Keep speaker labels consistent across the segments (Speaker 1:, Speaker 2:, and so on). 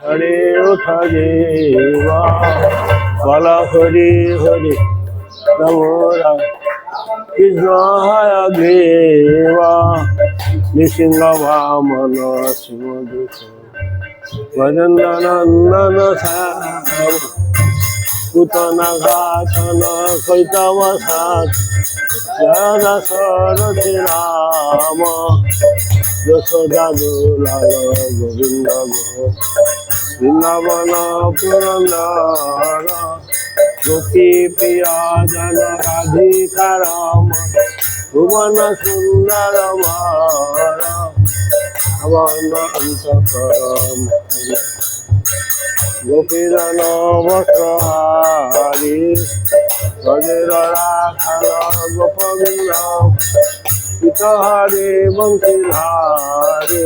Speaker 1: হরে ওঠা দেবা বলা হরি হরি নমরা কৃষ্ণ হায় দেবা নৃসিংহ বামন শিব দুঃখ ভজনন্দন পুতনা ঘাসন কৈতব সাত জয় সরথি রাম যশোদা দুলাল গোবিন্দ গো বৃন্দাবন পুরন্দর গোপী প্রিয়া জন রাধিকা রাম ভুবন সুন্দর ভবন অন্তকরম গোপীজন বসহারি গজের রাখাল গোপবৃন্দ পিতহারে বংশীধারে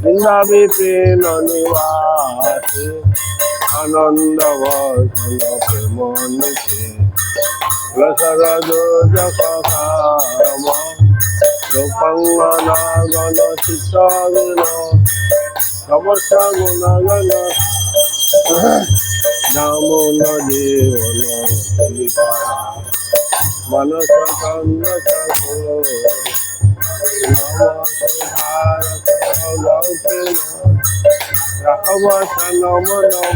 Speaker 1: বৃন্দাবী প্রেম নিবাসে আনন্দ বর্ষণ প্রেম নিতে রসর কাম রূপঙ্গনা গণ চিত্ত সমস্ত গুণ নাম জীবন মনস চন্দ্র ঠাকুর রাঘব নম নম